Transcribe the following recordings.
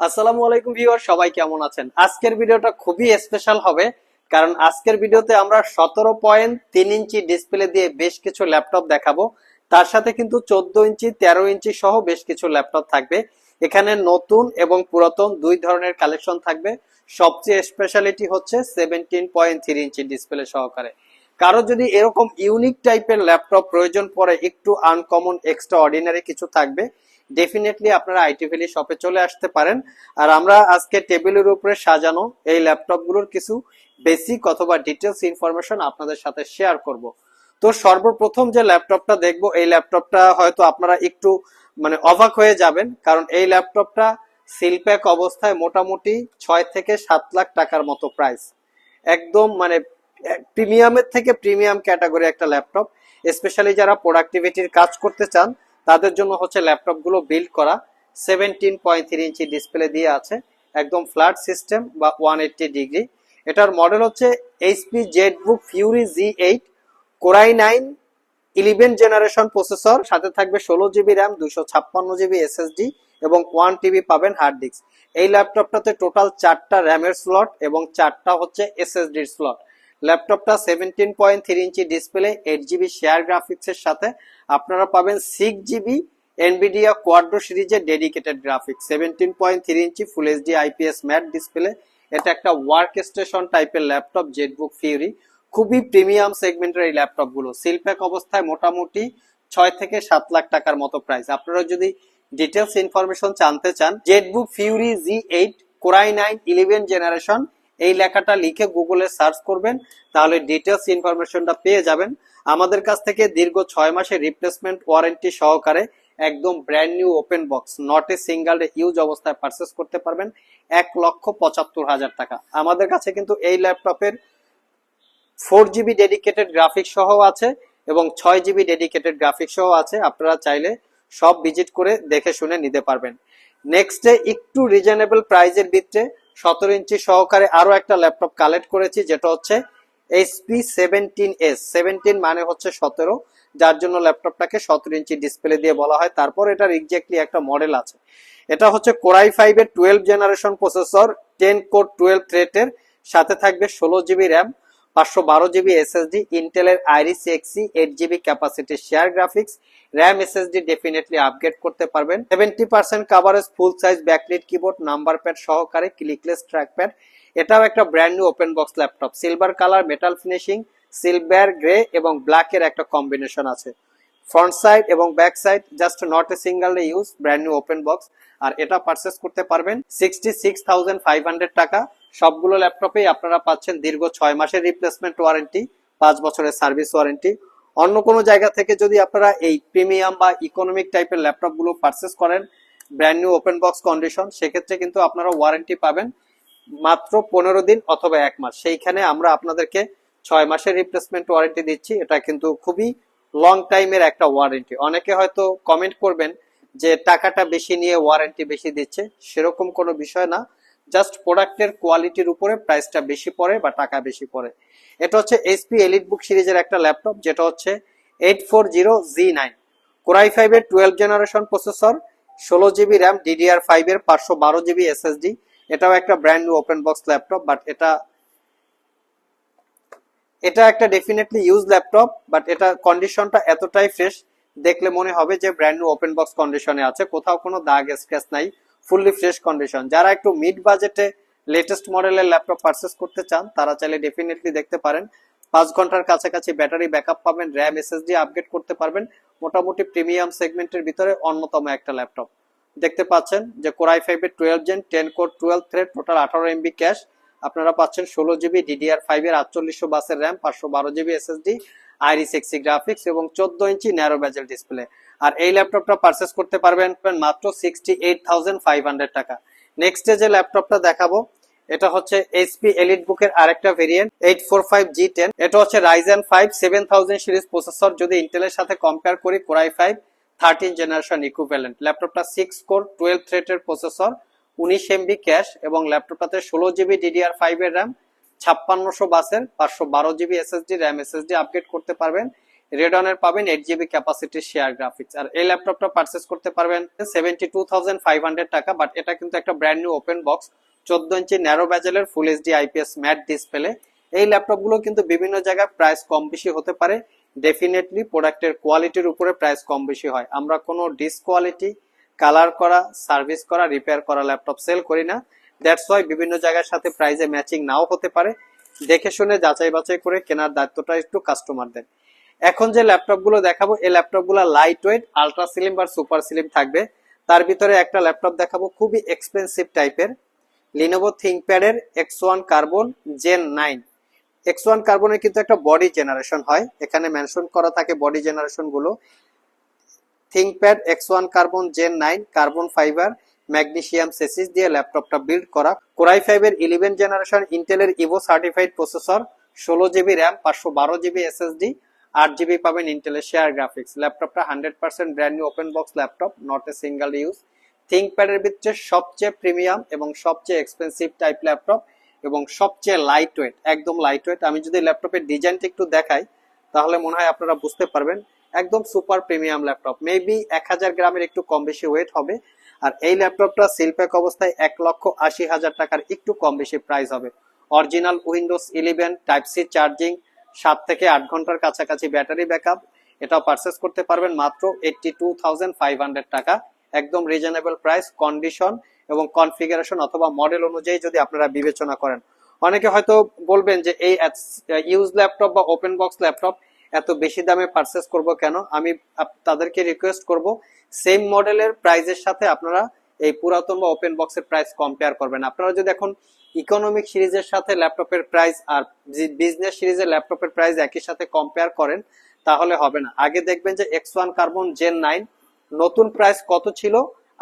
আসসালামু আলাইকুম ভিউয়ার, সবাই কেমন আছেন? আজকের ভিডিওটা খুবই স্পেশাল হবে, কারণ আজকের ভিডিওতে আমরা সতেরো পয়েন্ট তিন ইঞ্চি ডিসপ্লে দিয়ে বেশ কিছু ল্যাপটপ দেখাবো। তার সাথে কিন্তু চোদ্দ ইঞ্চি, তেরো ইঞ্চি সহ বেশ কিছু ল্যাপটপ থাকবে। এখানে নতুন এবং পুরাতন দুই ধরনের কালেকশন থাকবে। সবচেয়ে স্পেশালিটি হচ্ছে seventeen point three inch display সহকারে। কারও যদি এরকম ইউনিক টাইপের ল্যাপটপ প্রয়োজন পড়ে, একটু আনকমন এক্সট্রা অর্ডিনারি কিছু থাকবে ডেফিনেটলি আপনারা আইটি ভ্যালি শপে চলে আসতে পারেন। আর আমরা আজকে টেবিলের উপরে সাজানো এই ল্যাপটপগুলোর কিছু বেসিক অথবা ডিটেলস ইনফরমেশন আপনাদের সাথে শেয়ার করব। তো সর্বপ্রথম যে ল্যাপটপটা দেখব, এই ল্যাপটপটা হয়তো আপনারা একটু মানে অবাক হয়ে যাবেন, কারণ এই ল্যাপটপটা সিলপ্যাক অবস্থায় মোটামুটি ছয় থেকে সাত লাখ টাকার মতো প্রাইস একদম মানে প্রিমিয়ামের থেকে প্রিমিয়াম ক্যাটাগরি একটা ল্যাপটপ স্পেশালি যারা প্রোডাক্টিভিটির কাজ করতে চান তাদের জন্য হচ্ছে ল্যাপটপগুলো বিল্ড করা সেভেন্টিন পয়েন্ট থ্রি ইঞ্চি ডিসপ্লে দিয়ে আছে, একদম ফ্ল্যাট সিস্টেম বা ওয়ান এইটটি ডিগ্রি এটার মডেল হচ্ছে HP Z book Fury G eight core i nine eleven generation processor সাথে থাকবে ষোলো জিবি র্যাম দুশো ছাপ্পান্ন জিবি এসএসডি এবং ওয়ান টিবি পাবেন হার্ড ডিস্ক এই ল্যাপটপটাতে টোটাল চারটা র্যামের স্লট এবং চারটা হচ্ছে এসএসডির স্লট ল্যাপটপটা সেভেন্টিন পয়েন্ট থ্রি ইঞ্চি ডিসপ্লে এইট জিবি শেয়ার গ্রাফিক্সের সাথে আপনারা পাবেন সিক্স জিবি এনবিডিয়া কোয়াড্রো সিরিজের dedicated graphics seventeen point three ইঞ্চি full HD IPS matte display এটা একটা ওয়ার্ক স্টেশন টাইপের ল্যাপটপ জেটবুক ফিউরি খুবই প্রিমিয়াম সেগমেন্টের এই ল্যাপটপগুলো। সিলপ্যাক অবস্থায় মোটামুটি ছয় থেকে সাত লাখ টাকার মতো প্রাইস আপনারা যদি ডিটেলস ইনফরমেশন জানতে চান ZBook Fury G eight core i nine eleven generation এই লেখাটা লিখে গুগলে সার্চ করবেন, তাহলে ডিটেলস ইনফরমেশনটা পেয়ে যাবেন। আমাদের কাছ থেকে দীর্ঘ ছয় মাসের রিপ্লেসমেন্ট ওয়ারেন্টি সহকারে একদম brand new open box not a single use অবস্থায় পারচেস করতে পারবেন, এক লক্ষ পঁচাত্তর হাজার টাকা। আমাদের কাছে কিন্তু এই ল্যাপটপের ফোর জিবি ডেডিকেটেড গ্রাফিক্স সহ আছে এবং ছয় জিবি ডেডিকেটেড গ্রাফিক্স সহ আছে। আপনারা চাইলে সব ভিজিট করে দেখে শুনে নিতে পারবেন। নেক্সটে একটু রিজনেবল প্রাইজের ভিতরে সতেরো ইঞ্চি সহকারে আরও একটা ল্যাপটপ কালেক্ট করেছি, যেটা হচ্ছে এইচপি সেভেন্টিন এস সেভেন্টিন মানে হচ্ছে সতেরো, যার জন্য ল্যাপটপটাকে সতেরো ইঞ্চি ডিসপ্লে দিয়ে বলা হয়। তারপর এটার এক্স্যাক্টলি একটা মডেল আছে। এটা হচ্ছে কোরাই ফাইভের twelve generation processor ten core twelve থ্রেটের সাথে থাকবে ষোলো জিবি র্যাম পাঁচশো বারো জিবি এসএসডি ইন্টেলের Iris Xe eight GB capacity share graphics RAM SSD definitely upgrade করতে পারবেন। Seventy percent coverage full size backlit keyboard number pad সহকারে ক্লিকলেস ট্র্যাক প্যাড এটাও একটা brand new open box laptop silver colour metal finishing silver grey এবং black এর একটা combination আছে। Front side এবং back side just not a single use brand new open box আর এটা purchase করতে পারবেন sixty six thousand five hundred টাকা। সবগুলো ল্যাপটপে আপনারা পাচ্ছেন দীর্ঘ ছয় মাসের রিপ্লেসমেন্ট ওয়ারেন্টি পাঁচ বছরের সার্ভিস ওয়ারেন্টি অন্য কোনো জায়গা থেকে যদি আপনারা এই প্রিমিয়াম বা ইকোনমিক টাইপের ল্যাপটপগুলো পারচেস করেন brand new open box condition সেক্ষেত্রে কিন্তু আপনারা ওয়ারেন্টি পাবেন মাত্র পনেরো দিন অথবা এক মাস। সেইখানে আমরা আপনাদেরকে ছয় মাসের রিপ্লেসমেন্ট ওয়ারেন্টি দিচ্ছি। এটা কিন্তু খুবই লং টাইমের একটা ওয়ারেন্টি অনেকে হয়তো কমেন্ট করবেন যে টাকাটা বেশি নিয়ে ওয়ারেন্টি বেশি দিচ্ছে। সেরকম কোনো বিষয় না। জাস্ট প্রোডাক্টের কোয়ালিটির উপরে প্রাইসটা বেশি পড়ে বা টাকা বেশি পড়ে। এটা হচ্ছে এইচপি এলিট বুক সিরিজের একটা ল্যাপটপ যেটা হচ্ছে eight four zero G nine core i ফাইভের টুয়েলভ জেনারেশন প্রসেসর ষোলো জিবি র্যাম ডিডিআর ফাইভ এর পাঁচশো বারো জিবি এসএসডি এটাও একটা brand open box laptop but এটা এটা একটা ডেফিনেটলি ইউজ ল্যাপটপ বাট এটা কন্ডিশনটা এতটাই ফ্রেশ দেখলে মনে হবে যে ব্র্যান্ড ওপেন বক্স কন্ডিশনে আছে। কোথাও কোনো দাগ স্ক্র্যাচ নাই। Fully fresh condition. যারা একটু মিড বাজেটে লেটেস্ট মডেলের ল্যাপটপ পারচেস করতে চান, তারা চাইলে ডেফিনেটলি দেখতে পারেন। পাঁচ ঘণ্টার কাছাকাছি ব্যাটারি ব্যাকআপ পাবেন র্যাম এসএসডি আপগ্রেড করতে পারবেন। মোটামুটি প্রিমিয়াম সেগমেন্টের ভিতরে অন্যতম একটা ল্যাপটপ দেখতে পাচ্ছেন যে কোরাই ফাইভের twelve gen ten core twelve thread total আঠারো এমবি ক্যাশ আপনারা পাচ্ছেন ষোলো জিবি ডিডিআর ফাইভের আটচল্লিশশো বাসের র্যাম পাঁচশো বারো GB SSD Iris Xe graphics এবং চোদ্দ ইঞ্চি ন্যারো ব্যাজেল ডিসপ্লে আর এই ল্যাপটপটা পারচেস করতে পারবেন মাত্র sixty eight thousand five hundred টাকা নেক্সট যে ল্যাপটপটা দেখাবো, এটা হচ্ছে এইচপি এলিট বুকের আরেকটা variant eight four five G ten এটা হচ্ছে Ryzen five seven thousand series processor যদি ইন্টেলের সাথে কম্পেয়ার করি core i five thirteen generation equivalent ল্যাপটপটা সিক্স কোর টুয়েলভ থ্রেটের প্রসেসর উনিশ এমবি ক্যাশ এবং ল্যাপটপটাতে ষোলো জিবি ডিডিআর ফাইভ এর র্যাম ছাপ্পান্নশো বাসের পাঁচশো বারো GB SSD RAM SSD upgrade করতে পারবেন। রেডনের পাবেন eight GB capacity share graphics আর এই ল্যাপটপটা পারচেস করতে পারবেন seventy two thousand five hundred টাকা বাট এটা কিন্তু একটা ব্র্যান্ড নিউ ওপেন বক্স চোদ্দ ইঞ্চি narrow ব্যাজেলের full HD IPS matte display এই ল্যাপটপগুলো কিন্তু বিভিন্ন জায়গায় প্রাইস কম বেশি হতে পারে। ডেফিনেটলি প্রোডাক্টের কোয়ালিটির উপরে প্রাইস কম বেশি হয়। আমরা কোনো ডিসকোয়ালিটি কালার করা সার্ভিস করা রিপেয়ার করা ল্যাপটপ সেল করি না। দ্যাটস ওয়াই বিভিন্ন জায়গার সাথে প্রাইসে ম্যাচিং নাও হতে পারে। দেখে শুনে যাচাই বাছাই করে কেনার দায়িত্বটা একটু কাস্টমারদের এখন যে ল্যাপটপগুলো দেখাবো, এই ল্যাপটপগুলো লাইট ওয়েট আলট্রা স্লিম বা সুপার স্লিম থাকবে। তার ভিতরে একটা ল্যাপটপ দেখাবো, খুবই এক্সপেন্সিভ টাইপের লিনোভো থিঙ্কপ্যাড এর X one Carbon gen nine X one কার্বনের কিন্তু একটা বডি জেনারেশন হয়। এখানে মেনশন করা থাকে body জেনারেশনগুলো। ThinkPad X one Carbon gen nine carbon fibre magnesium chassis দিয়ে ল্যাপটপটা বিল্ড করা। কোরাই ফাইভের ইলেভেন জেনারেশন ইন্টেলের ইভো সার্টিফাইড প্রসেসর ষোলো জিবি র্যাম পাঁচশো বারো জিবি এসএসডি আট জিবি পাবেন ইন্টেলের শেয়ার গ্রাফিক্স ল্যাপটপটা hundred percent brand new open box laptop not a single use থিঙ্কপ্যাডের ভিতরে সবচেয়ে প্রিমিয়াম এবং সবচেয়ে এক্সপেন্সিভ টাইপ ল্যাপটপ এবং সবচেয়ে লাইট ওয়েট একদম লাইট ওয়েট আমি যদি ল্যাপটপের ডিজাইনটা একটু দেখাই, তাহলে মনে হয় আপনারা বুঝতে পারবেন, একদম সুপার প্রিমিয়াম ল্যাপটপ মেবি এক হাজার গ্রামের একটু কম বেশি ওয়েট হবে। আর এই ল্যাপটপটা সিলপ্যাক অবস্থায় এক লক্ষ আশি হাজার টাকার একটু কম বেশি প্রাইস হবে। Original Windows eleven type C charging সাত থেকে আট ঘণ্টার কাছাকাছি ব্যাটারি ব্যাকআপ। এটাও পারচেস করতে পারবেন মাত্র eighty two thousand five hundred টাকা। একদম রিজনেবল প্রাইস কন্ডিশন এবং কনফিগারেশন অথবা মডেল অনুযায়ী যদি আপনারা বিবেচনা করেন। অনেকে হয়তো বলবেন যে এই ইউজ ল্যাপটপ বা ওপেন বক্স ল্যাপটপ এত বেশি দামে পারচেস করব কেন? আমি তাদেরকে রিকোয়েস্ট করব সেম মডেলের প্রাইজের সাথে আপনারা এই পুরাতন বা ওপেন বক্সের প্রাইস কম্পেয়ার করবেন। আপনারা যদি এখন ইকোনমিক সিরিজের সাথে ল্যাপটপের প্রাইস আর বিজনেস সিরিজের ল্যাপটপের প্রাইস একই সাথে কম্পেয়ার করেন, তাহলে হবে না। আগে দেখবেন যে X one Carbon gen nine নতুন প্রাইস কত ছিল,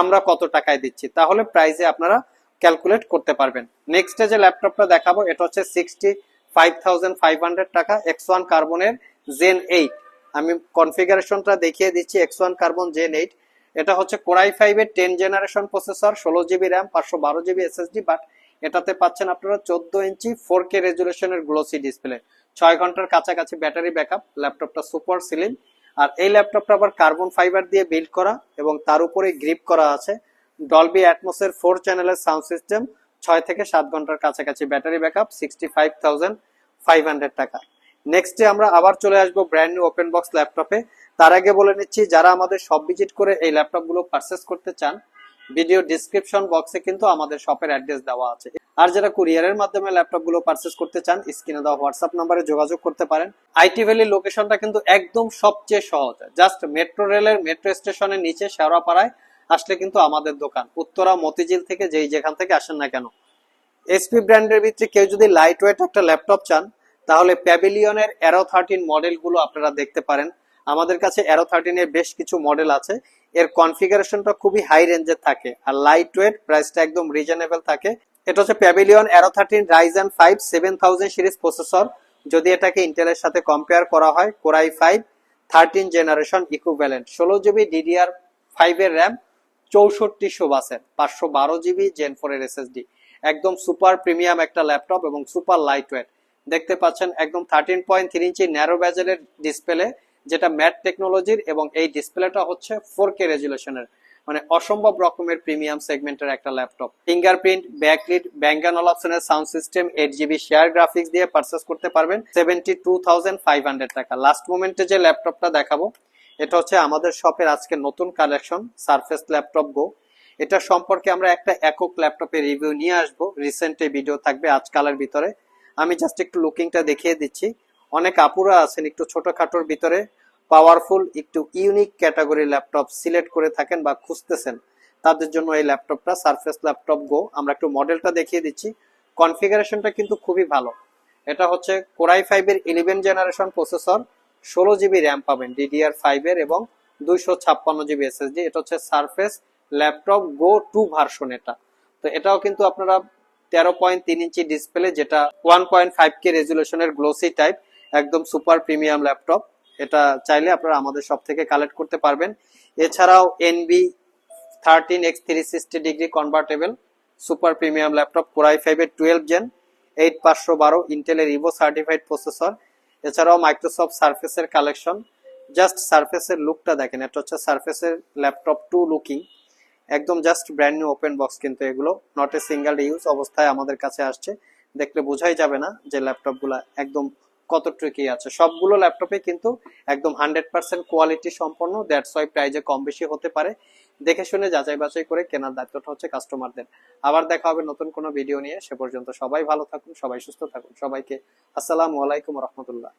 আমরা কত টাকায় দিচ্ছি। তাহলে প্রাইসে আপনারা ক্যালকুলেট করতে পারবেন। নেক্সটে যে ল্যাপটপটা দেখাবো, এটা হচ্ছে sixty five thousand five hundred টাকা এক্স ওয়ান কার্বনের জেন এইট আমি কনফিগারেশনটা দেখিয়ে দিচ্ছি X one carbon gen eight এটা হচ্ছে কোরাই ফাইভ এর টেন জেনারেশন প্রসেসর ষোলো জিবি র্যাম পাঁচশো বারো জিবি এসএসডি বাট এটাতে পাচ্ছেন আপনারা চোদ্দ ইঞ্চি ফোর কে রেজুলেশনের গ্লোসি ডিসপ্লে ছয় ঘণ্টার কাছাকাছি ব্যাটারি ব্যাকআপ ল্যাপটপটা সুপার সিলিম আর এই ল্যাপটপটা আবার কার্বন ফাইবার দিয়ে বিল্ড করা এবং তার উপরে গ্রিপ করা আছে। ডলবি অ্যাটমসের ফোর চ্যানেলের সাউন্ড সিস্টেম ছয় থেকে সাত ঘণ্টার কাছাকাছি battery backup sixty five thousand five hundred টাকা নেক্সটে আমরা আবার চলে আসব ব্র্যান্ড নিউ ওপেন বক্স ল্যাপটপে তার আগে বলে নিচ্ছি, যারা আমাদের সব ভিজিট করে এই ল্যাপটপগুলো পারচেস করতে চান ভিডিও ডিসক্রিপশন বক্সে কিন্তু আমাদের শপের অ্যাড্রেস দেওয়া আছে। আর যারা কুরিয়ারের মাধ্যমে ল্যাপটপগুলো পারচেস করতে চান স্ক্রিনে দেওয়া হোয়াটসঅ্যাপ নাম্বারে যোগাযোগ করতে পারেন। আইটি ভ্যালির লোকেশনটা কিন্তু একদম সবচেয়ে সহজ। জাস্ট মেট্রো রেলের মেট্রো স্টেশনের নিচে শেওড়াপাড়ায় আসলে কিন্তু আমাদের দোকান। উত্তরা, মতিঝিল থেকে যেই যেখান থেকে আসেন না কেন। এসপি ব্র্যান্ডের ভিতরে কেউ যদি লাইট ওয়েট একটা ল্যাপটপ চান, তাহলে প্যাভিলিয়নের অ্যারো থার্টিন মডেলগুলো আপনারা দেখতে পারেন। আমাদের কাছে অ্যারো থার্টিনের বেশ কিছু মডেল আছে। এর কনফিগারেশনটা খুবই হাই রেঞ্জের থাকে আর লাইট ওয়েট প্রাইসটা একদম রিজনেবল থাকে। এটা হচ্ছে Pavilion Aero thirteen Ryzen five seven thousand series processor যদি এটাকে ইন্টেলের সাথে কম্পেয়ার করা হয় core i five thirteen generation equivalent ষোলো জিবি ডিডিআর ফাইভ এর র্যাম চৌষট্টিশো বাসের, পাঁচশো বারো জিবি জেন ফোর এর এসএসডি একদম সুপার প্রিমিয়াম একটা ল্যাপটপ এবং সুপার লাইট ওয়েট দেখতে পাচ্ছেন একদম থার্টিন পয়েন্ট থ্রি ইঞ্চি ন্যারো ব্যাজেলের ডিসপ্লে যেটা ম্যাট টেকনোলজির এবং এই ডিসপ্লেটা হচ্ছে ফোর কে রেজুলেশনের মানে অসম্ভব রকমের প্রিমিয়াম সেগমেন্টের একটা ল্যাপটপ। ফিঙ্গারপ্রিন্ট, ব্যাকলিট ব্যাঙ্গান অপশনের sound system, eight GB share graphics দিয়ে পারচেস করতে পারবেন seventy two thousand five hundred টাকা। লাস্ট মোমেন্টে যে ল্যাপটপটা দেখাবো, এটা হচ্ছে আমাদের শপের আজকে নতুন কালেকশন সারফেস ল্যাপটপ গো এটা সম্পর্কে আমরা একটা একক ল্যাপটপের রিভিউ নিয়ে আসব। রিসেন্ট ভিডিও থাকবে আজকালের ভিতরে। আমি জাস্ট একটু লুকিংটা দেখিয়ে দিচ্ছি। অনেক আপুরা আছেন একটু ছোটখাটোর ভিতরে পাওয়ারফুল একটু ইউনিক ক্যাটাগরি ল্যাপটপ সিলেক্ট করে থাকেন বা খুঁজতেছেন। তাদের জন্য এই ল্যাপটপটা সারফেস ল্যাপটপ গো আমরা একটু মডেলটা দেখিয়ে দিচ্ছি। কনফিগারেশনটা কিন্তু খুবই ভালো। এটা হচ্ছে কোরাই ফাইভ এর ইলেভেন জেনারেশন প্রসেসর ষোলো জিবি র্যাম পাবেন ডিডিআর ফাইভের এবং দুইশো ছাপ্পান্ন জিবি এসএসডি এটা হচ্ছে Surface Laptop Go two version এটা। তো এটাও কিন্তু আপনারা তেরো পয়েন্ট তিন ইঞ্চি ডিসপ্লে যেটা ওয়ান পয়েন্ট ফাইভ কে রেজুলেশনের গ্লোসি টাইপ একদম সুপার প্রিমিয়াম ল্যাপটপ। এটা চাইলে আপনারা আমাদের সব থেকে কালেক্ট করতে পারবেন। এছাড়াও Envy thirteen X three sixty degree convertible super premium laptop core i ফাইভের টুয়েলভ জেন এইট পাঁচশো বারো ইন্টেলের ইভো সার্টিফাইড প্রসেসর এছাড়াও মাইক্রোসফট সার্ফেসের কালেকশন জাস্ট সার্ফেসের লুকটা দেখেন, এটা হচ্ছে সার্ফেসের ল্যাপটপ টু লুকিং একদম just brand new open box কিন্তু এগুলো নট এ সিঙ্গেল ইউজ অবস্থায় আমাদের কাছে আসছে। দেখলে বোঝাই যাবে না যে ল্যাপটপগুলো একদম কতটুকু আছে? সবগুলো ল্যাপটপে কিন্তু একদম হান্ড্রেড পার্সেন্ট কোয়ালিটি সম্পন্ন। দ্যাটস ওয়াই প্রাইজে কম বেশি হতে পারে। দেখে শুনে যাচাই বাছাই করে কেনার দায়িত্বটা হচ্ছে কাস্টমারদের আবার দেখা হবে নতুন কোনো ভিডিও নিয়ে। সে পর্যন্ত সবাই ভালো থাকুন, সবাই সুস্থ থাকুন। সবাইকে আসসালামু আলাইকুম রহমতুল্লাহ।